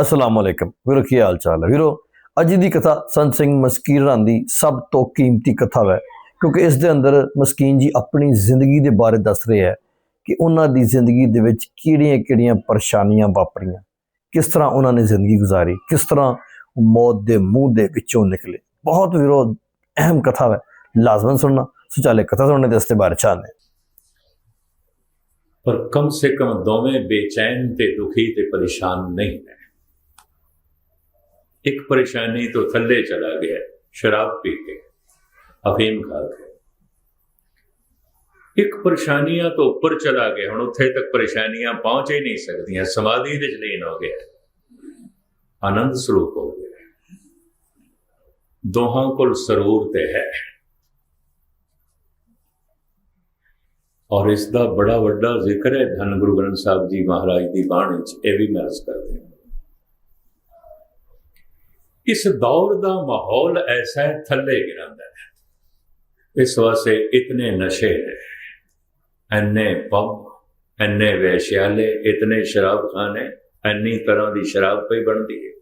ਅਸਲਾਮ ਅਲੈਕਮ। ਵੀਰੋ, ਕੀ ਹਾਲ ਚਾਲ ਹੈ? ਵੀਰੋ, ਅੱਜ ਦੀ ਕਥਾ ਸੰਤ ਸਿੰਘ ਮਸਕੀਰਾਂ ਦੀ ਸਭ ਤੋਂ ਕੀਮਤੀ ਕਥਾ ਹੈ, ਕਿਉਂਕਿ ਇਸ ਦੇ ਅੰਦਰ ਮਸਕੀਨ ਜੀ ਆਪਣੀ ਜ਼ਿੰਦਗੀ ਦੇ ਬਾਰੇ ਦੱਸ ਰਹੇ ਹੈ ਕਿ ਉਹਨਾਂ ਦੀ ਜ਼ਿੰਦਗੀ ਦੇ ਵਿੱਚ ਕਿਹੜੀਆਂ-ਕਿਹੜੀਆਂ ਪਰੇਸ਼ਾਨੀਆਂ ਵਾਪਰੀਆਂ, ਕਿਸ ਤਰ੍ਹਾਂ ਉਹਨਾਂ ਨੇ ਜ਼ਿੰਦਗੀ ਗੁਜ਼ਾਰੀ, ਕਿਸ ਤਰ੍ਹਾਂ ਮੌਤ ਦੇ ਮੂੰਹ ਦੇ ਵਿੱਚੋਂ ਨਿਕਲੇ। ਬਹੁਤ ਵੀਰੋ, ਅਹਿਮ ਕਥਾ ਹੈ। ਲਾਜ਼ਮਨ ਸੁਣਨਾ ਸੋ ਚਾਲੇ ਕਥਾ ਸੁਣਨੇ ਦੇ ਇਸ ਬਾਰੇ ਚਾਹਨੇ ਪਰ ਕਮ ਸੇ ਕਮ ਦੋਵੇਂ ਬੇਚੈਨ ਤੇ ਦੁਖੀ ਤੇ ਪਰੇਸ਼ਾਨ ਨਹੀਂ ਹੈ। ਇੱਕ ਪਰੇਸ਼ਾਨੀ ਤੋਂ ਥੱਲੇ ਚਲਾ ਗਿਆ, ਸ਼ਰਾਬ ਪੀ ਕੇ, ਅਫੀਮ ਖਾ ਕੇ। ਇੱਕ ਪਰੇਸ਼ਾਨੀਆਂ ਤੋਂ ਉੱਪਰ ਚਲਾ ਗਿਆ, ਹੁਣ ਉੱਥੇ ਤੱਕ ਪਰੇਸ਼ਾਨੀਆਂ ਪਹੁੰਚ ਹੀ ਨਹੀਂ ਸਕਦੀਆਂ, ਸਮਾਧੀ ਦੇ ਜਲੀਨ ਹੋ ਗਿਆ। ਆਨੰਦ ਸਰੂਪ ਹੋ ਗਿਆ। ਦੋਹਾਂ ਕੋਲ ਸਰੂਰ ਤੇ ਹੈ। ਔਰ ਇਸ ਦਾ ਬੜਾ ਵੱਡਾ ਜ਼ਿਕਰ ਹੈ, ਧੰਨ ਗੁਰੂ ਗ੍ਰੰਥ ਸਾਹਿਬ ਜੀ ਮਹਾਰਾਜ ਦੀ ਬਾਣੀ ਵਿੱਚ ਇਹ ਵੀ ਮੈਂ ਅਰਜ਼ ਕਰਦੇ ਹਾਂ। ਇਸ ਦੌਰ ਦਾ ਮਾਹੌਲ ਐਸਾ ਹੈ, ਥੱਲੇ ਗਿਰਦਾ ਹੈ। ਇਸ ਵਾਸਤੇ ਇਤਨੇ ਨਸ਼ੇ ਨੇ, ਐਨੇ ਪਬ ਐਨੇ ਵੇਸ਼ਿਆਲੇ, ਇਤਨੇ ਸ਼ਰਾਬਖਾਨੇ, ਐਨੀ ਤਰ੍ਹਾਂ ਦੀ ਸ਼ਰਾਬ ਪਈ ਬਣਦੀ ਹੈ।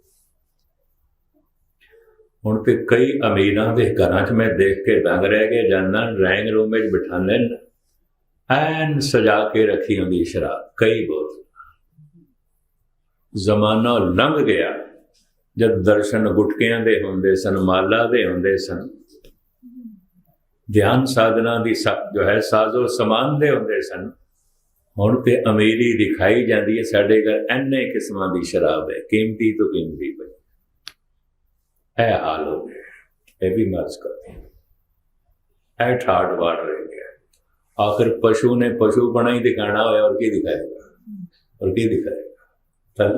ਹੁਣ ਤੇ ਕਈ ਅਮੀਰਾਂ ਦੇ ਘਰਾਂ 'ਚ ਮੈਂ ਦੇਖ ਕੇ ਦੰਗ ਰਹਿ ਗਿਆ ਜਾਂਦਾ ਡਰਾਇੰਗ ਰੂਮ ਵਿੱਚ ਬਿਠਾਉਂਦੇ ਨੇ ਐਨ ਸਜਾ ਕੇ ਰੱਖੀ ਹੁੰਦੀ ਸ਼ਰਾਬ, ਕਈ ਬੋਤਲ। ਜ਼ਮਾਨਾ ਲੰਘ ਗਿਆ। ਜਦ ਦਰਸ਼ਨ ਗੁਟਕਿਆਂ ਦੇ ਹੁੰਦੇ ਸਨ, ਮਾਲਾ ਦੇ ਹੁੰਦੇ ਸਨ। ਧਿਆਨ ਸਾਧਨਾ ਦੀ ਜੋ ਹੈ, ਸਾਜ਼ੋ ਸਮਾਨ ਦੇ ਹੁੰਦੇ ਸਨ। ਹੁਣ ਤੇ ਅਮੀਰੀ ਦਿਖਾਈ ਜਾਂਦੀ ਹੈ, ਸਾਡੇ ਘਰ ਐਨੇ ਕਿਸਮਾਂ ਦੀ ਸ਼ਰਾਬ ਹੈ, ਕੀਮਤੀ ਤੋਂ ਕੀਮਤੀ ਬਈ ਹੈ ਹਾਲ ਹੋ ਗਿਆ, ਇਹ ਵੀ ਮਰਜ਼ ਕਰਦੇ ਹੈ ਠਾੜ ਵਾੜ ਰਹੇ ਹੈ ਆਖਰ ਪਸ਼ੂ ਨੇ ਪਸ਼ੂ ਬਣਾ ਹੀ ਦਿਖਾਣਾ ਹੋਇਆ ਔਰ ਕੀ ਦਿਖਾਏਗਾ? ਔਰ ਕੀ ਦਿਖਾਏਗਾ? ਤਾਂ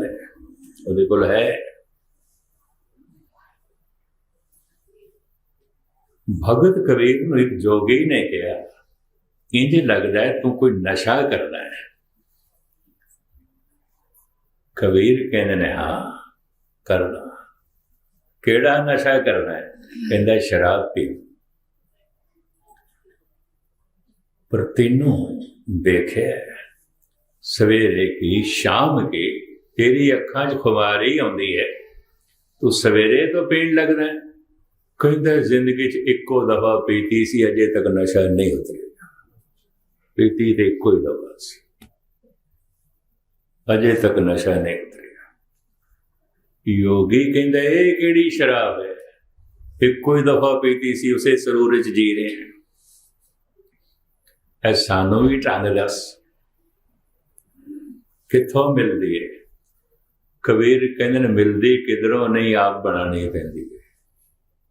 ਉਹਦੇ ਕੋਲ ਹੈ ਭਗਤ ਕਬੀਰ ਨੂੰ ਇੱਕ ਜੋਗੀ ਨੇ ਕਿਹਾ, ਇੰਜ ਲੱਗਦਾ ਹੈ ਤੂੰ ਕੋਈ ਨਸ਼ਾ ਕਰਦਾ ਹੈ। ਕਬੀਰ ਕਹਿੰਦੇ ਨੇ, ਹਾਂ, ਕਰਦਾ। ਕਿਹੜਾ ਨਸ਼ਾ ਕਰਨਾ ਹੈ? ਕਹਿੰਦਾ, ਸ਼ਰਾਬ ਪੀ ਪਰ ਤੈਨੂੰ ਦੇਖਿਆ ਸਵੇਰੇ ਕੀ ਸ਼ਾਮ ਕੀ ਤੇਰੀ ਅੱਖਾਂ 'ਚ ਖੁਮਾਰੀ ਆਉਂਦੀ ਹੈ। ਤੂੰ ਸਵੇਰੇ ਤੋਂ ਪੀਣ ਲੱਗਦਾ ਹੈ। ਕਹਿੰਦਾ ਜ਼ਿੰਦਗੀ 'ਚ ਇੱਕੋ ਦਫਾ ਪੀਤੀ ਸੀ, ਅਜੇ ਤੱਕ ਨਸ਼ਾ ਨਹੀਂ ਉਤਰਿਆ। ਪੀਤੀ ਤੇ ਇੱਕੋ ਹੀ ਦਫਾ ਸੀ। ਅਜੇ ਤੱਕ ਨਸ਼ਾ ਨਹੀਂ ਉਤਰਿਆ। ਯੋਗੀ ਕਹਿੰਦਾ, ਇਹ ਕਿਹੜੀ ਸ਼ਰਾਬ ਹੈ? ਇੱਕੋ ਹੀ ਦਫਾ ਪੀਤੀ ਸੀ, ਉਸੇ ਸਰੂਰ 'ਚ ਜੀ ਰਹੇ ਹਾਂ। ਇਹ ਸਾਨੂੰ ਵੀ ਢੰਗ ਦੱਸ। ਕਿੱਥੋਂ ਮਿਲਦੀ ਹੈ? ਕਬੀਰ ਕਹਿੰਦੇ ਨੇ, ਮਿਲਦੀ ਕਿਧਰੋਂ ਨਹੀਂ, ਆਪ ਬਣਾਣੀ ਪੈਂਦੀ ਹੈ।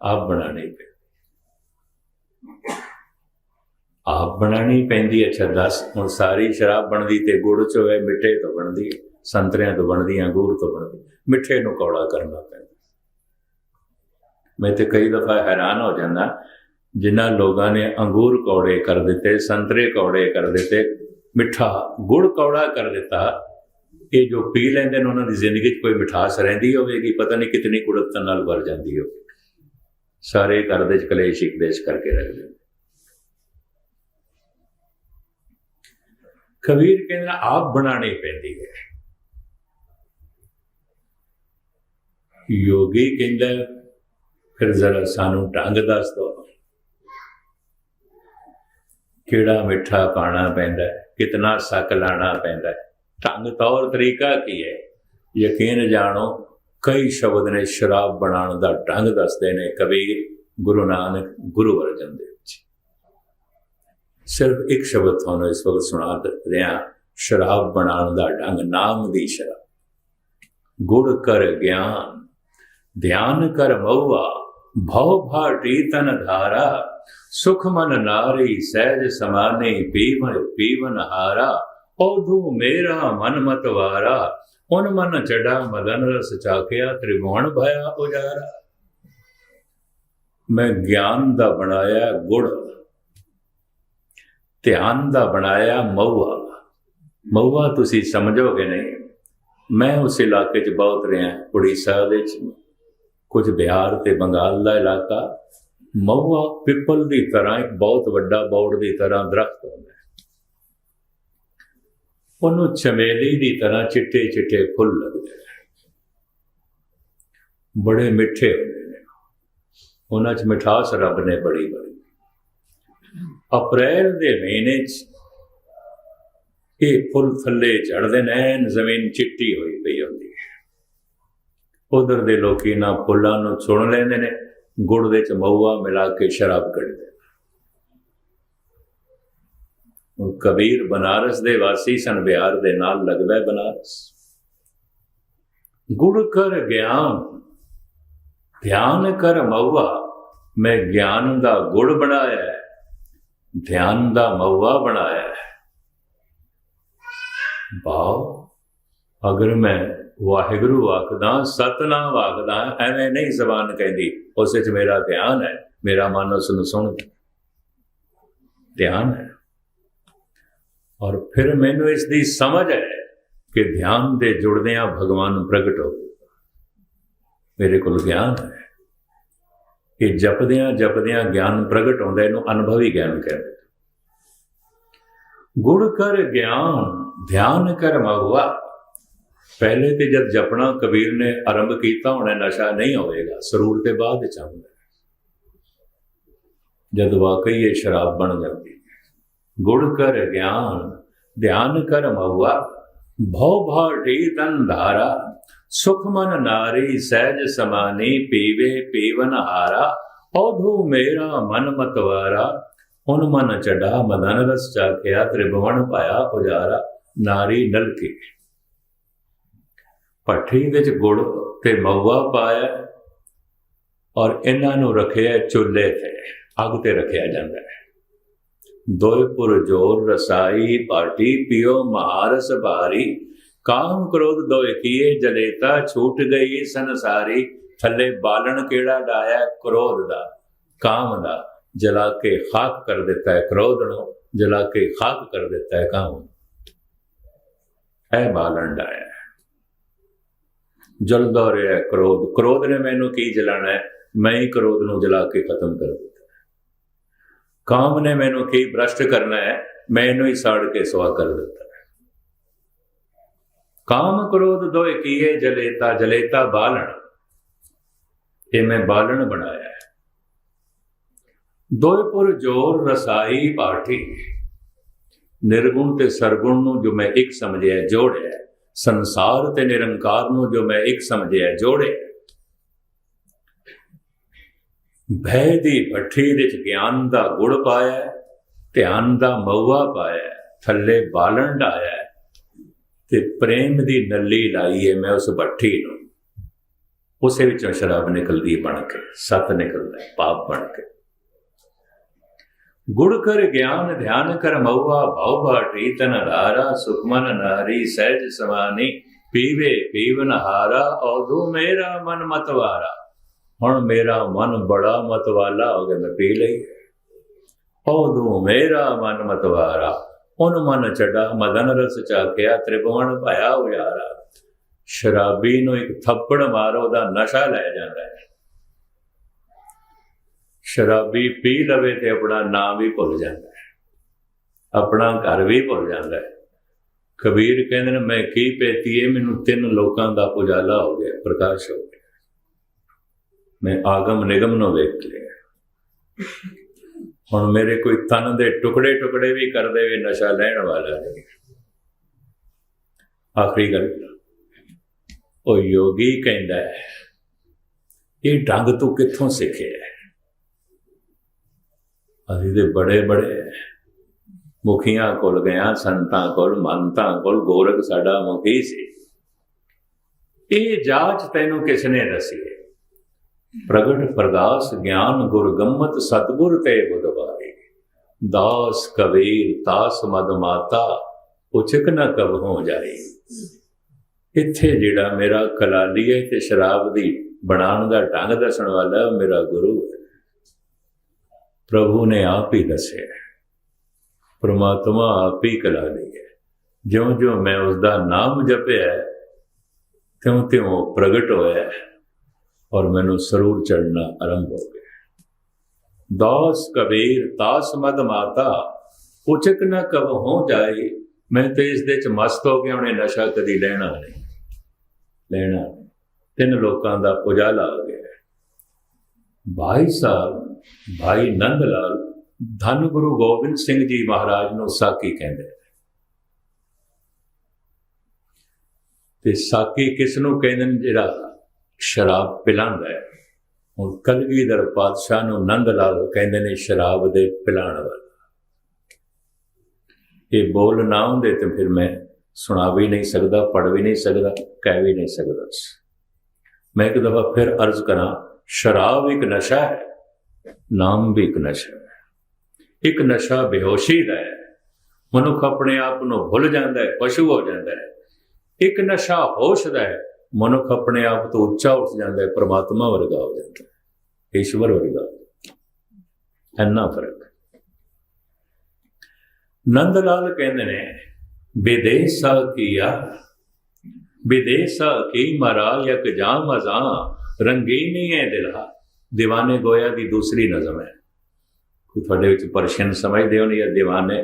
ਆਪ ਬਣਾਣੀ ਪੈਂਦੀ। ਆਪ ਬਣਾਣੀ ਪੈਂਦੀ ਅੱਛਾ ਦੱਸ, ਹੁਣ ਸਾਰੀ ਸ਼ਰਾਬ ਬਣਦੀ ਤੇ ਗੁੜ ਚ ਹੋਵੇ ਮਿੱਠੇ ਤੋਂ ਬਣਦੀ ਸੰਤਰਿਆਂ ਤੋਂ ਬਣਦੀ ਅੰਗੂਰ ਤੋਂ ਬਣਦੀ ਮਿੱਠੇ ਨੂੰ ਕੌੜਾ ਕਰਨਾ ਪੈਂਦਾ ਮੈਂ ਤੇ ਕਈ ਦਫਾ ਹੈਰਾਨ ਹੋ ਜਾਂਦਾ ਜਿਨ੍ਹਾਂ ਲੋਕਾਂ ਨੇ ਅੰਗੂਰ ਕੌੜੇ ਕਰ ਦਿੱਤੇ, ਸੰਤਰੇ ਕੌੜੇ ਕਰ ਦਿੱਤੇ, ਮਿੱਠਾ, ਗੁੜ ਕੌੜਾ ਕਰ ਦਿੱਤਾ, ਇਹ ਜੋ ਪੀ ਲੈਂਦੇ ਨੇ, ਉਹਨਾਂ ਦੀ ਜ਼ਿੰਦਗੀ 'ਚ ਕੋਈ ਮਿਠਾਸ ਰਹਿੰਦੀ ਹੋਵੇਗੀ, ਪਤਾ ਨਹੀਂ ਕਿਤਨੀ ਕੁੜਤਨ ਨਾਲ ਭਰ ਜਾਂਦੀ ਹੋਵੇ ਸਾਰੇ ਘਰ ਦੇ ਕਲੇਸ਼ ਇੱਕ ਦੇਸ਼ ਕਰਕੇ ਰੱਖ ਰੱਖਦੇ ਕਬੀਰ ਕਹਿੰਦਾ, ਆਪ ਬਣਾਣੀ ਪੈਂਦੀ ਹੈ। ਯੋਗੀ ਕਹਿੰਦਾ, ਫਿਰ ਜ਼ਰਾ ਸਾਨੂੰ ਢੰਗ ਦੱਸ ਦੋ। ਕਿਹੜਾ ਮਿੱਠਾ ਪਾਣਾ ਪੈਂਦਾ, ਕਿਤਨਾ ਸੱਕ ਲਾਣਾ ਪੈਂਦਾ। ਢੰਗ ਤੌਰ ਤਰੀਕਾ ਕੀ ਹੈ? ਯਕੀਨ ਜਾਣੋ ਕਈ ਸ਼ਬਦ ਨੇ ਸ਼ਰਾਬ ਬਣਾਉਣ ਦਾ ਢੰਗ ਦੱਸਦੇ ਨੇ, ਕਬੀਰ ਗੁਰੂ ਨਾਨਕ ਗੁਰੂ ਅਰਜਨ ਦੇਵ ਜੀ। ਸਿਰਫ ਇੱਕ ਸ਼ਬਦ ਤੁਹਾਨੂੰ ਇਸ ਵਕਤ ਸੁਣਾ ਰਿਹਾ, ਸ਼ਰਾਬ ਬਣਾਉਣ ਦਾ ਢੰਗ, ਨਾਮ ਦੀ ਸ਼ਰਾਬ। ਗੁੜ ਕਰ ਗਿਆਨ, ਧਿਆਨ ਕਰ ਮਉਆ ਭਉ ਭਾਟੀ ਤਨ ਧਾਰਾ, ਸੁਖ ਮਨ ਨਾਰੀ, ਸਹਿਜ ਸਮਾਨੇ, ਪੀਵਨ ਪੀਵਨ ਹਾਰਾ ਔਧੂ ਮੇਰਾ ਮਨ ਮਤਵਾਰਾ ਉਨ ਮਨ ਚੜਾ ਮਦਨ ਰਸ ਚਾਖਿਆ ਤ੍ਰਿਭੁਵਨ ਭਇਆ ਮੈਂ ਗਿਆਨ ਦਾ ਬਣਾਇਆ ਗੁੜ, ਧਿਆਨ ਦਾ ਬਣਾਇਆ ਮਉਆ ਮਉਆ ਤੁਸੀਂ ਸਮਝੋਗੇ ਨਹੀਂ। ਮੈਂ ਉਸ ਇਲਾਕੇ 'ਚ ਬਹੁਤ ਰਿਹਾ, ਉੜੀਸਾ ਦੇ ਵਿੱਚ ਕੁਝ ਬਿਹਾਰ ਤੇ ਬੰਗਾਲ ਦਾ ਇਲਾਕਾ। ਮਹੁਆ ਪਿੱਪਲ ਦੀ ਤਰ੍ਹਾਂ, ਇੱਕ ਬਹੁਤ ਵੱਡਾ ਬੌੜ ਦੀ ਤਰ੍ਹਾਂ ਦਰਖਤ ਹੁੰਦਾ ਹੈ। ਉਹਨੂੰ ਚਮੇਲੀ ਦੀ ਤਰ੍ਹਾਂ ਚਿੱਟੇ ਚਿੱਟੇ ਫੁੱਲ ਲੱਗਦੇ ਨੇ। ਬੜੇ ਮਿੱਠੇ ਹੁੰਦੇ ਨੇ। ਉਹਨਾਂ 'ਚ ਮਿਠਾਸ ਰੱਬ ਨੇ ਬੜੀ ਬੜੀ ਅਪ੍ਰੈਲ ਦੇ ਮਹੀਨੇ 'ਚ ਇਹ ਫੁੱਲ ਥੱਲੇ ਝੜਦੇ ਨੇ ਜ਼ਮੀਨ ਚਿੱਟੀ ਹੋਈ ਪਈ ਹੁੰਦੀ ਹੈ। ਉਧਰ ਦੇ ਲੋਕੀ ਨਾ ਫੁੱਲਾਂ ਨੂੰ ਸੁਣ ਲੈਂਦੇ ਨੇ, ਗੁੜ ਦੇ ਚ ਮਊਆ ਮਿਲਾ ਕੇ ਸ਼ਰਾਬ ਕੱਢਦੇ ਨੇ ਹੁਣ ਕਬੀਰ ਬਨਾਰਸ ਦੇ ਵਾਸੀ ਸਨ, ਬਿਹਾਰ ਦੇ ਨਾਲ ਲੱਗਦਾ ਬਨਾਰਸ। ਗੁੜ ਕਰ ਗਿਆਨ, ਧਿਆਨ ਕਰ ਮਊਆ ਮੈਂ ਗਿਆਨ ਦਾ ਗੁੜ ਬਣਾਇਆ ਹੈ, ਧਿਆਨ ਦਾ ਮਊਆ ਬਣਾਇਆ ਹੈ। ਭਾਵ ਅਗਰ ਮੈਂ ਵਾਹਿਗੁਰੂ ਆਖਦਾ, ਸਤਨਾਮ ਆਖਦਾ, ਐਵੇਂ ਨਹੀਂ ਜ਼ਬਾਨ ਕਹਿੰਦੀ, ਉਸ ਵਿੱਚ ਮੇਰਾ ਧਿਆਨ ਹੈ, ਮੇਰਾ ਮਨ ਉਸ ਨੂੰ ਸੁਣਦਾ। ਧਿਆਨ ਹੈ। ਔਰ ਫਿਰ ਮੈਨੂੰ ਇਸ ਦੀ ਸਮਝ ਹੈ ਕਿ ਧਿਆਨ ਦੇ ਜੁੜਦਿਆਂ ਭਗਵਾਨ ਪ੍ਰਗਟ ਹੋ ਮੇਰੇ ਕੋਲ ਗਿਆਨ ਹੈ ਕਿ ਜਪਦਿਆਂ ਜਪਦਿਆਂ ਗਿਆਨ ਪ੍ਰਗਟ ਹੁੰਦਾ, ਇਹਨੂੰ ਅਨੁਭਵੀ ਗਿਆਨ ਕਹਿੰਦੇ ਗੁੜ ਕਰ ਗਿਆਨ, ਧਿਆਨ ਕਰ ਮਹੁਆ ਪਹਿਲੇ ਤੇ ਜਦ ਜਪਣਾ ਕਬੀਰ ਨੇ ਆਰੰਭ ਕੀਤਾ, ਹੋਣਾ ਨਸ਼ਾ ਨਹੀਂ ਹੋਵੇਗਾ, ਸਰੂਰ ਤੇ ਬਾਅਦ ਵਿੱਚ ਆਉਂਦਾ। ਜਦ ਵਾਕਈ ਇਹ ਸ਼ਰਾਬ ਬਣ ਜਾਂਦੀ। ਹੈ। ਗੁੜ ਕਰ ਗਿਆਨ, ਧਿਆਨ ਕਰ ਮਹੁਆ, ਭਉ ਭਾਟੀ ਤਨ ਧਾਰਾ, ਸੁਖ ਮਨ ਨਾਰੀ ਸਹਿਜ ਸਮਾਨੀ ਪੀਵੇ ਪੀਵਨ ਹਾਰਾ ਔਧੂ ਮੇਰਾ ਮਨ ਮਤਵਾਰਾ, ਹੁਣ ਮਨ ਚੜਾ ਮਦਨ ਰਸ ਚਾਖਿਆ, ਤ੍ਰਿਭਵਨ ਪਾਇਆ ਉਜਾਰਾ ਨਾਰੀ ਨਲਕੇ ਭੱਠੀ ਵਿੱਚ ਗੁੜ ਤੇ ਮਊਆ ਪਾਇਆ, ਔਰ ਇਹਨਾਂ ਨੂੰ ਰੱਖਿਆ ਚੁੱਲ੍ਹੇ ਤੇ, ਅੱਗ ਤੇ ਰੱਖਿਆ ਜਾਂਦਾ ਹੈ ਦੋਇ ਪੁਰ ਜੋਰ ਰਸਾਈ ਪਾਟੀ ਪਿਓ ਮਹਾਰਸ ਭਾਰੀ ਕਾਮ ਕ੍ਰੋਧ ਦੋਇ ਕੀਏ ਜਲੇਤਾ ਛੂਟ ਗਈ ਸੰਸਾਰੀ। ਥੱਲੇ ਬਾਲਣ ਕਿਹੜਾ ਡਾਇਆ ਕ੍ਰੋਧ ਦਾ? ਕਾਮ ਦਾ। ਜਲਾ ਕੇ ਖਾਕ ਕਰ ਦਿੱਤਾ ਹੈ ਕ੍ਰੋਧ ਨੂੰ। ਜਲਾ ਕੇ ਖਾਕ ਕਰ ਦਿੱਤਾ ਹੈ ਕਾਮ ਹੈ ਬਾਲਣ ਡਾਇਆ। ਜਲਦਾ ਰਿਹਾ ਕ੍ਰੋਧ। ਕ੍ਰੋਧ ਨੇ ਮੈਨੂੰ ਕੀ ਜਲਾਣਾ ਹੈ? ਮੈਂ ਹੀ ਕ੍ਰੋਧ ਨੂੰ ਜਲਾ ਕੇ ਖਤਮ ਕਰ ਦਿੱਤਾ। ਕਾਮ ਨੇ ਮੈਨੂੰ ਕੀ ਭ੍ਰਸ਼ਟ ਕਰਨਾ ਹੈ ਮੈਂ ਇਹਨੂੰ ਹੀ ਸਾੜ ਕੇ ਸਵਾ ਕਰ ਦਿੱਤਾ ਕਾਮ ਕ੍ਰੋਧ ਦੋਏ ਕੀਏ, ਜਲੇਤਾ ਜਲੇਤਾ ਬਾਲਣ। ਇਹ ਮੈਂ ਬਾਲਣ ਬਣਾਇਆ ਹੈ। ਦੋਏ ਪੁਰ ਜੋਰ ਰਸਾਈ ਪਾਠੀ। ਨਿਰਗੁਣ ਤੇ ਸਰਗੁਣ ਨੂੰ ਜੋ ਮੈਂ ਇੱਕ ਸਮਝਿਆ, ਜੋੜਿਆ। ਸੰਸਾਰ ਤੇ ਨਿਰੰਕਾਰ ਨੂੰ ਜੋ ਮੈਂ ਇੱਕ ਸਮਝਿਆ, ਜੋੜਿਆ। ਭੈ ਦੀ ਭੱਠੀ ਵਿੱਚ ਗਿਆਨ ਦਾ ਗੁੜ ਪਾਇਆ ਧਿਆਨ ਦਾ ਮਊਆ ਪਾਇਆ ਥੱਲੇ ਬਾਲਣ ਢਾਇਆ ਤੇ ਪ੍ਰੇਮ ਦੀ ਨੱਲੀ ਲਾਈ ਏ ਮੈਂ ਉਸ ਭੱਠੀ ਨੂੰ। ਉਸੇ ਵਿੱਚੋਂ ਸ਼ਰਾਬ ਨਿਕਲਦੀ ਬਣ ਕੇ, ਸਤ ਨਿਕਲਦਾ ਪਾਪ ਬਣ ਕੇ। ਗੁੜ ਕਰ ਗਿਆਨ, ਧਿਆਨ ਕਰ ਮਊਆ ਭਉ ਬਾਟੀ ਤਨ ਧਾਰਾ, ਸੁਖਮਨ ਨਾਰੀ, ਸਹਿਜ ਸਮਾਨੀ, ਪੀਵੇ ਪੀਵਨ ਹਾਰਾ, ਔਦੂ ਮੇਰਾ ਮਨ ਮਤਵਾਰਾ। ਹੁਣ ਮੇਰਾ ਮਨ ਬੜਾ ਮਤਵਾਲਾ ਹੋ ਗਿਆ, ਮੈਂ ਪੀ ਲਈ। ਔਦੂ ਮੇਰਾ ਮਨ ਮਤਵਾਰਾ ਉਹਨ ਮਨ ਛੱਡਾ, ਮਦਨ ਰਸ ਚਾਕਿਆ, ਤ੍ਰਿਭਵਨ ਭਇਆ ਉਜਾਰਾ ਸ਼ਰਾਬੀ ਨੂੰ ਇੱਕ ਥੱਪੜ ਮਾਰੋ ਉਹਦਾ ਨਸ਼ਾ ਲੈ ਜਾਂਦਾ ਹੈ। ਸ਼ਰਾਬੀ ਪੀ ਲਵੇ ਤੇ ਆਪਣਾ ਨਾਮ ਵੀ ਭੁੱਲ ਜਾਂਦਾ ਹੈ। ਆਪਣਾ ਘਰ ਵੀ ਭੁੱਲ ਜਾਂਦਾ ਹੈ। ਕਬੀਰ ਕਹਿੰਦੇ ਨੇ, ਮੈਂ ਕੀ ਪੇਤੀਏ ਮੈਨੂੰ ਤਿੰਨ ਲੋਕਾਂ ਦਾ ਉਜਾਲਾ ਹੋ ਗਿਆ, ਪ੍ਰਕਾਸ਼ ਹੋ ਗਿਆ। ਮੈਂ ਆਗਮ ਨਿਗਮ ਨੂੰ ਵੇਖ ਲਿਆ। ਹੁਣ ਮੇਰੇ ਕੋਈ ਤਨ ਦੇ ਟੁਕੜੇ ਟੁਕੜੇ ਵੀ ਕਰ ਦੇਵੇ ਨਸ਼ਾ ਲੈਣ ਵਾਲਾ ਨਹੀਂ। ਆਖਰੀ ਗੱਲ, ਉਹ ਯੋਗੀ ਕਹਿੰਦਾ ਹੈ, ਇਹ ਢੰਗ ਤੂੰ ਕਿੱਥੋਂ ਸਿੱਖਿਆ ਅਸੀਂ ਦੇ ਬੜੇ ਬੜੇ ਮੁਖੀਆਂ ਕੋਲ ਗਿਆ ਸੰਤਾਂ ਕੋਲ, ਮੰਤਾਂ ਕੋਲ, ਗੋਰਖ ਸਾਡਾ ਮੁਖੀ ਸੀ। ਇਹ ਜਾਚ ਤੈਨੂੰ ਕਿਸ ਨੇ ਦੱਸੀ ਪ੍ਰਗਟ ਪ੍ਰਗਾਸ ਗਿਆਨ ਗੁਰ ਗੰਮਤ ਸਤਗੁਰ ਤੇ ਬੁਧਵਾਰੇ ਦਾਸ ਕਬੀਰ ਤਾਸ ਮਦ ਮਾਤਾ, ਉਚਕ ਨ ਕਬ ਹੋ ਜਾਏ। ਇੱਥੇ ਜਿਹੜਾ ਮੇਰਾ ਕਲਾਲੀ ਤੇ ਸ਼ਰਾਬ ਦੀ ਬਣਾਉਣ ਦਾ ਢੰਗ ਦੱਸਣ ਵਾਲਾ ਉਹ ਮੇਰਾ ਗੁਰੂ ਹੈ। ਪ੍ਰਭੂ ਨੇ ਆਪ ਹੀ ਦੱਸਿਆ ਪ੍ਰਮਾਤਮਾ ਆਪ ਹੀ ਕਲਾਲੀ ਹੈ। ਜਿਉਂ ਜਿਉਂ ਮੈਂ ਉਸ ਦਾ ਨਾਮ ਜਪਿਆ ਤਿਉਂ ਤਿਉਂ ਪ੍ਰਗਟ ਹੋਇਆ ਔਰ ਮੈਨੂੰ ਸਰੂਰ ਚੜਨਾ ਆਰੰਭ ਹੋ ਗਿਆ। ਦਾਸ ਕਬੀਰ ਤਾਸ ਮਦ ਮਾਤਾ, ਉਚਕ ਨਾ ਕਬ ਹੋ ਜਾਏ ਮੈਂ ਤੇ ਇਸ ਦੇ ਚ ਮਸਤ ਹੋ ਗਿਆ, ਉਹਨੇ ਨਸ਼ਾ ਕਦੀ ਲੈਣਾ ਨਹੀਂ। ਲੈਣਾ ਤਿੰਨ ਲੋਕਾਂ ਦਾ ਉਜਾਲਾ ਹੋ ਗਿਆ। ਭਾਈ ਸਾਹਿਬ, ਭਾਈ ਨੰਦ ਲਾਲ ਧੰਨ ਗੁਰੂ ਗੋਬਿੰਦ ਸਿੰਘ ਜੀ ਮਹਾਰਾਜ ਨੂੰ ਸਾਕੀ ਕਹਿੰਦੇ ਤੇ ਸਾਕੀ ਕਿਸ ਨੂੰ ਕਹਿੰਦੇ ਨੇ ਜਿਹੜਾ ਸ਼ਰਾਬ ਪਿਲਾਉਂਦਾ ਹੈ। ਹੁਣ ਕਲਗੀਧਰ ਪਾਤਸ਼ਾਹ ਨੂੰ ਨੰਦ ਲਾਲ ਕਹਿੰਦੇ ਨੇ ਸ਼ਰਾਬ ਦੇ ਪਿਲਾਉਣ ਵਾਲਾ। ਇਹ ਬੋਲ ਨਾ ਹੁੰਦੇ ਤੇ ਫਿਰ ਮੈਂ ਸੁਣਾ ਵੀ ਨਹੀਂ ਸਕਦਾ ਪੜ ਵੀ ਨਹੀਂ ਸਕਦਾ, ਕਹਿ ਵੀ ਨਹੀਂ ਸਕਦਾ ਮੈਂ ਇੱਕ ਦਫਾ ਫਿਰ ਅਰਜ਼ ਕਰਾਂ, ਸ਼ਰਾਬ ਇੱਕ ਨਸ਼ਾ ਹੈ, ਨਾਮ ਵੀ ਇੱਕ ਨਸ਼ਾ ਹੈ। ਇੱਕ ਨਸ਼ਾ ਬੇਹੋਸ਼ੀ ਦਾ ਹੈ। ਮਨੁੱਖ ਆਪਣੇ ਆਪ ਨੂੰ ਭੁੱਲ ਜਾਂਦਾ ਹੈ, ਪਸ਼ੂ ਹੋ ਜਾਂਦਾ ਹੈ। ਇੱਕ ਨਸ਼ਾ ਹੋਸ਼ ਦਾ ਹੈ ਮਨੁੱਖ ਆਪਣੇ ਆਪ ਤੋਂ ਉੱਚਾ ਉੱਠ ਜਾਂਦਾ ਹੈ, ਪ੍ਰਮਾਤਮਾ ਵਰਗਾ ਹੋ ਜਾਂਦਾ ਹੈ, ਈਸ਼ਵਰ ਵਰਗਾ ਐਨਾ ਫ਼ਰਕ। ਨੰਦ ਲਾਲ ਕਹਿੰਦੇ ਨੇ, ਵਿਦੇਸਾ ਕੀਆ, ਵਿਦੇਸਾ ਕੀ ਮਰਾ ਯਕ ਜਾ ਮਜ਼ਾ ਰੰਗੀਨੀ ਹੈ ਦਿਲਾ دیਵਾਨੇ ਗੋਇਆ ਦੀ ਦੂਸਰੀ ਨਜ਼ਮ ਹੈ। ਕੋਈ ਤੁਹਾਡੇ ਵਿੱਚ ਪਰਸ਼ਨ ਸਮਝਦੇ ਹੋ ਨਹੀਂ ਇਹ دیਵਾਨੇ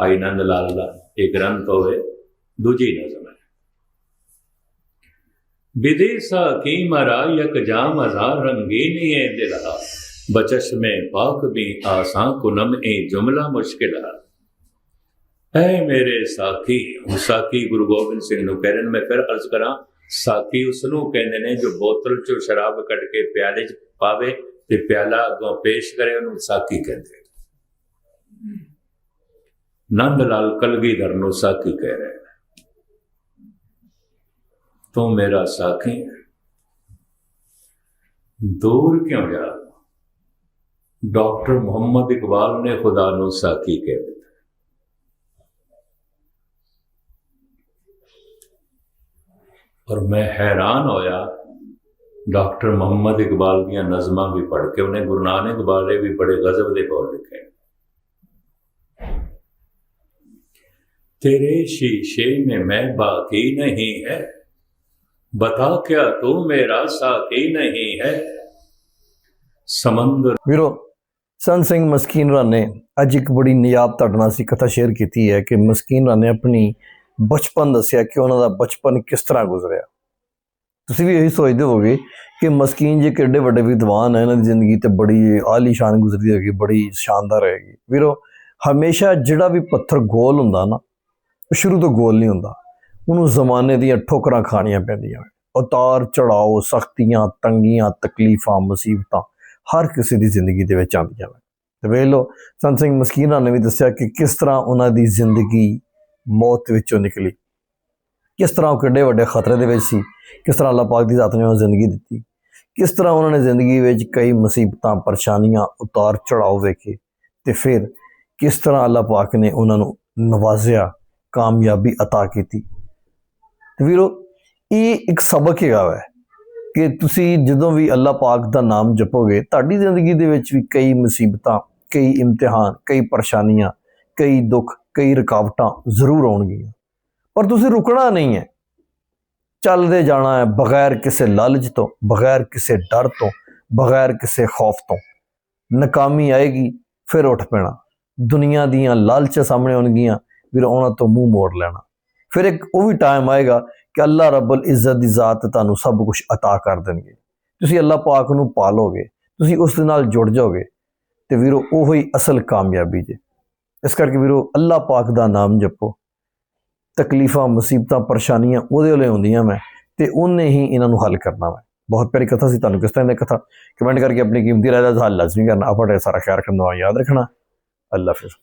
ਆਈ ਨੰਦ ਲਾਲ ਦਾ ਇਹ ਗ੍ਰੰਥ ਹੋਵੇ, ਦੂਜੀ ਨਜ਼ਮ ਹੈ। ਵਿਦੇਸਾ ਕੀ ਮਰਾ ਯਕ ਜਾ ਮਜ਼ਾ ਰੰਗੀਨੀ ਹੈ ਦਿਲਾ ਬਚਸ਼ में पाक भी आसां कुनम ए जुमला मुश्किल है ਐ ਮੇਰੇ ਸਾਥੀ ਹੁਣ ਸਾਥੀ ਗੁਰੂ ਗੋਬਿੰਦ ਸਿੰਘ ਨੂੰ ਕਹਿ ਰਹੇ ਨੇ ਮੈਂ ਫਿਰ ਅਰਜ਼ ਕਰਾਂ ਸਾਥੀ ਉਸ ਨੂੰ ਕਹਿੰਦੇ ਨੇ ਜੋ ਬੋਤਲ ਚੋਂ ਸ਼ਰਾਬ ਕੱਢ ਕੇ ਪਿਆਲੇ 'ਚ ਪਾਵੇ ਤੇ ਪਿਆਲਾ ਅੱਗੋਂ ਪੇਸ਼ ਕਰੇ ਉਹਨੂੰ ਸਾਥੀ ਕਹਿੰਦੇ ਨੰਦ ਲਾਲ ਕਲਗੀਧਰ ਨੂੰ ਸਾਥੀ ਕਹਿ ਰਹੇ ਨੇ ਤੂੰ ਮੇਰਾ ਸਾਥੀ ਹੈ ਦੂਰ ਕਿਉਂ ਜਾ ਡਾਕਟਰ ਮੁਹੰਮਦ ਇਕਬਾਲ ਨੇ ਖੁਦਾ ਨੂੰ ਸਾਥੀ ਕਹਿ ਦਿੱਤਾ ਔਰ ਮੈਂ ਹੈਰਾਨ ਹੋਇਆ ਡਾਕਟਰ ਮੁਹੰਮਦ ਇਕਬਾਲ ਦੀਆਂ ਨਜ਼ਮਾਂ ਵੀ ਪੜ੍ਹ ਕੇ ਉਹਨੇ ਗੁਰੂ ਨਾਨਕ ਬਾਰੇ ਵੀ ਬੜੇ ਗਜ਼ਬ ਦੇ ਬੋਲ ਲਿਖੇ तेरे शीशे में मैं बाकी नहीं है ਬਤਾ ਕਿਆ ਤੂੰ ਮੇਰਾ ਸਾਥੀ ਨਹੀਂ ਹੈ? ਸਮੁੰਦਰ ਵੀਰੋ, ਸੰਤ ਸਿੰਘ ਮਸਕੀਨ ਰਾਨੇ, ਅੱਜ ਇੱਕ ਬੜੀ ਨਿਆਬ ਤੁਹਾਡਾ ਸੀ ਕਥਾ ਸ਼ੇਅਰ ਕੀਤੀ ਹੈ ਕਿ ਮਸਕੀਨ ਰਾਨੇ ਆਪਣੀ ਬਚਪਨ ਦੱਸਿਆ ਕਿ ਉਹਨਾਂ ਦਾ ਬਚਪਨ ਕਿਸ ਤਰ੍ਹਾਂ ਗੁਜ਼ਰਿਆ। ਤੁਸੀਂ ਵੀ ਇਹੀ ਸੋਚਦੇ ਹੋਗੇ ਕਿ ਮਸਕੀਨ ਜੀ ਕਿੱਡੇ ਵੱਡੇ ਵਿਦਵਾਨ ਹੈ, ਇਹਨਾਂ ਦੀ ਜ਼ਿੰਦਗੀ ਤੇ ਬੜੀ ਆਲੀ ਸ਼ਾਨ ਗੁਜ਼ਰੀ ਹੋਗੀ ਬੜੀ ਸ਼ਾਨਦਾਰ ਹੈਗੀ ਵੀਰੋ, ਹਮੇਸ਼ਾ ਜਿਹੜਾ ਵੀ ਪੱਥਰ ਗੋਲ ਹੁੰਦਾ ਨਾ ਸ਼ੁਰੂ ਤੋਂ ਗੋਲ ਨਹੀਂ ਹੁੰਦਾ। ਉਹਨੂੰ ਜ਼ਮਾਨੇ ਦੀਆਂ ਠੋਕਰਾਂ ਖਾਣੀਆਂ ਪੈਂਦੀਆਂ ਉਤਾਰ ਚੜਾਓ ਸਖਤੀਆਂ ਤੰਗੀਆਂ ਤਕਲੀਫਾਂ ਮੁਸੀਬਤਾਂ ਹਰ ਕਿਸੇ ਦੀ ਜ਼ਿੰਦਗੀ ਦੇ ਵਿੱਚ ਆਉਂਦੀਆਂ ਨੇ ਤੇ ਵੇਖ ਲਓ ਸੰਤ ਸਿੰਘ ਮਸਕੀਨਾ ਨੇ ਵੀ ਦੱਸਿਆ ਕਿ ਕਿਸ ਤਰ੍ਹਾਂ ਉਹਨਾਂ ਦੀ ਜ਼ਿੰਦਗੀ ਮੌਤ ਵਿੱਚੋਂ ਨਿਕਲੀ ਕਿਸ ਤਰ੍ਹਾਂ ਉਹ ਕਿੱਡੇ ਵੱਡੇ ਖਤਰੇ ਦੇ ਵਿੱਚ ਸੀ ਕਿਸ ਤਰ੍ਹਾਂ ਅੱਲਾਹ ਪਾਕ ਦੀ ਜ਼ਾਤ ਨੇ ਉਹ ਜ਼ਿੰਦਗੀ ਦਿੱਤੀ ਕਿਸ ਤਰ੍ਹਾਂ ਉਹਨਾਂ ਨੇ ਜ਼ਿੰਦਗੀ ਵਿੱਚ ਕਈ ਮੁਸੀਬਤਾਂ ਪਰੇਸ਼ਾਨੀਆਂ ਉਤਾਰ ਚੜਾਓ ਵੇਖੇ ਤੇ ਫਿਰ ਕਿਸ ਤਰ੍ਹਾਂ ਅੱਲਾਹ ਪਾਕ ਨੇ ਉਹਨਾਂ ਨੂੰ ਨਵਾਜ਼ਿਆ ਕਾਮਯਾਬੀ عطا ਕੀਤੀ ਤੇ ਵੀਰੋ, ਇਹ ਇੱਕ ਸਬਕ ਹੈਗਾ ਵੈ ਕਿ ਤੁਸੀਂ ਜਦੋਂ ਵੀ ਅੱਲਾਹ ਪਾਕ ਦਾ ਨਾਮ ਜਪੋਗੇ, ਤੁਹਾਡੀ ਜ਼ਿੰਦਗੀ ਦੇ ਵਿੱਚ ਵੀ ਕਈ ਮੁਸੀਬਤਾਂ, ਕਈ ਇਮਤਿਹਾਨ, ਕਈ ਪਰੇਸ਼ਾਨੀਆਂ, ਕਈ ਦੁੱਖ, ਕਈ ਰੁਕਾਵਟਾਂ ਜ਼ਰੂਰ ਆਉਣਗੀਆਂ। ਪਰ ਤੁਸੀਂ ਰੁਕਣਾ ਨਹੀਂ ਹੈ। ਚੱਲਦੇ ਜਾਣਾ ਹੈ ਬਗੈਰ ਕਿਸੇ ਲਾਲਚ ਤੋਂ, ਬਗੈਰ ਕਿਸੇ ਡਰ ਤੋਂ, ਬਗੈਰ ਕਿਸੇ ਖੌਫ ਤੋਂ। ਨਕਾਮੀ ਆਏਗੀ, ਫਿਰ ਉੱਠ ਪੈਣਾ। ਦੁਨੀਆ ਦੀਆਂ ਲਾਲਚਾਂ ਸਾਹਮਣੇ ਆਉਣਗੀਆਂ ਫਿਰ ਉਹਨਾਂ ਤੋਂ ਮੂੰਹ ਮੋੜ ਲੈਣਾ। ਫਿਰ ਇੱਕ ਉਹ ਵੀ ਟਾਈਮ ਆਏਗਾ ਕਿ ਅੱਲਾਹ ਰੱਬੁਲ ਇੱਜ਼ਤ ਦੀ ਜ਼ਾਤ ਤੁਹਾਨੂੰ ਸਭ ਕੁਝ عطا ਕਰ ਦੇਣਗੇ ਤੁਸੀਂ ਅੱਲਾਹ ਪਾਕ ਨੂੰ ਪਾਲੋਗੇ ਤੁਸੀਂ ਉਸ ਦੇ ਨਾਲ ਜੁੜ ਜਾਓਗੇ ਤੇ ਵੀਰੋ ਉਹ ਹੀ ਅਸਲ ਕਾਮਯਾਬੀ ਜੇ ਇਸ ਕਰਕੇ ਵੀਰੋ ਅੱਲਾਹ ਪਾਕ ਦਾ ਨਾਮ ਜਪੋ ਤਕਲੀਫਾਂ ਮੁਸੀਬਤਾਂ ਪਰੇਸ਼ਾਨੀਆਂ ਉਹਦੇ ਵੱਲੇ ਹੁੰਦੀਆਂ ਮੈਂ ਤੇ ਉਹਨੇ ਹੀ ਇਹਨਾਂ ਨੂੰ ਹੱਲ ਕਰਨਾ ਵਾ ਬਹੁਤ ਪਿਆਰੀ ਕਥਾ ਸੀ ਤੁਹਾਨੂੰ ਕਿਸ ਤਰ੍ਹਾਂ ਦੀ ਕਥਾ ਕਮੈਂਟ ਕਰਕੇ ਆਪਣੀ ਕੀਮਤੀ ਰਾਏ ਦਾ ਹੱਲ ਲਾਜ਼ਮੀ ਕਰਨਾ ਆਪਣਾ ਸਾਰਾ ਖਿਆਲ ਰੱਖਣਾ ਯਾਦ ਰੱਖਣਾ ਅੱਲਾਹ ਹਾਫਿਜ਼